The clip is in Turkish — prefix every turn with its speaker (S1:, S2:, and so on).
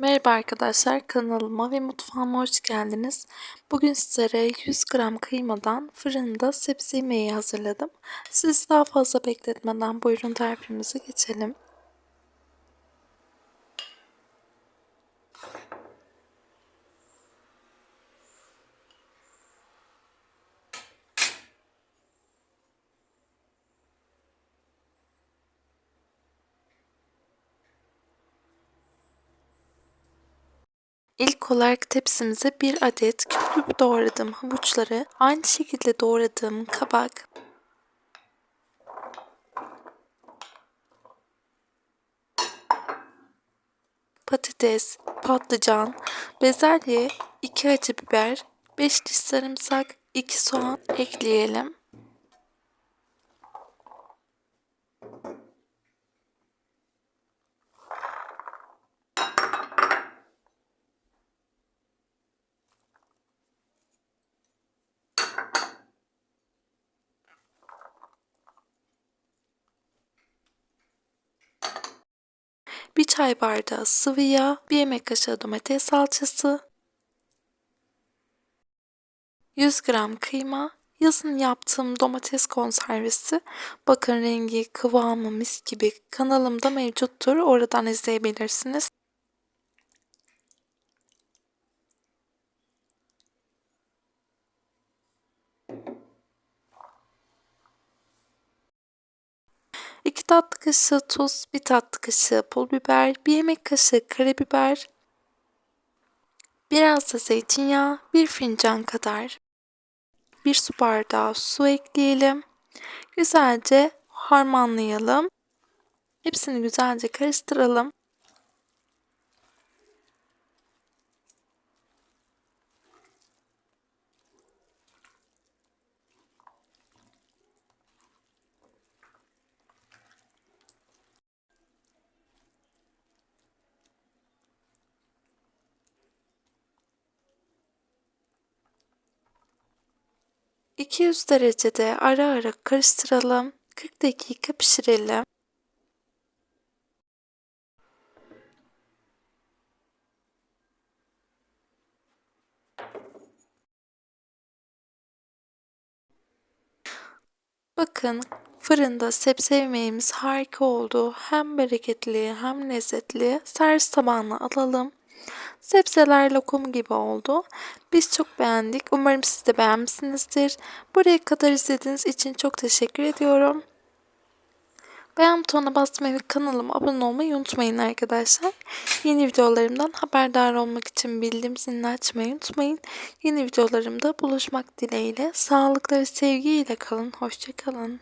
S1: Merhaba arkadaşlar kanalıma ve mutfağıma hoş geldiniz. Bugün sizlere 100 gram kıymadan fırında sebze yemeği hazırladım. Sizi daha fazla bekletmeden buyurun tarifimize geçelim. İlk olarak tepsimize bir adet küp küp doğradığım havuçları, aynı şekilde doğradığım kabak, patates, patlıcan, bezelye, 2 acı biber, 5 diş sarımsak, 2 soğan ekleyelim. Bir çay bardağı sıvı yağ, bir yemek kaşığı domates salçası, 100 gram kıyma, yazın yaptığım domates konservesi. Bakın rengi, kıvamı mis gibi kanalımda mevcuttur. Oradan izleyebilirsiniz. Tatlı kaşığı tuz, bir tatlı kaşığı pul biber, bir yemek kaşığı karabiber, biraz da zeytinyağı, bir fincan kadar, bir su bardağı su ekleyelim. Güzelce harmanlayalım. Hepsini güzelce karıştıralım. ...200 derecede ara ara karıştıralım. 40 dakika pişirelim. Bakın fırında sebze yemeğimiz harika oldu. Hem bereketli hem lezzetli. Servis tabağına alalım. Sebzeler lokum gibi oldu. Biz çok beğendik. Umarım siz de beğenmişsinizdir. Buraya kadar izlediğiniz için çok teşekkür ediyorum. Beğen butonuna basmayı ve kanalıma abone olmayı unutmayın arkadaşlar. Yeni videolarımdan haberdar olmak için bildirim zilini açmayı unutmayın. Yeni videolarımda buluşmak dileğiyle sağlıklı ve sevgiyle kalın. Hoşçakalın.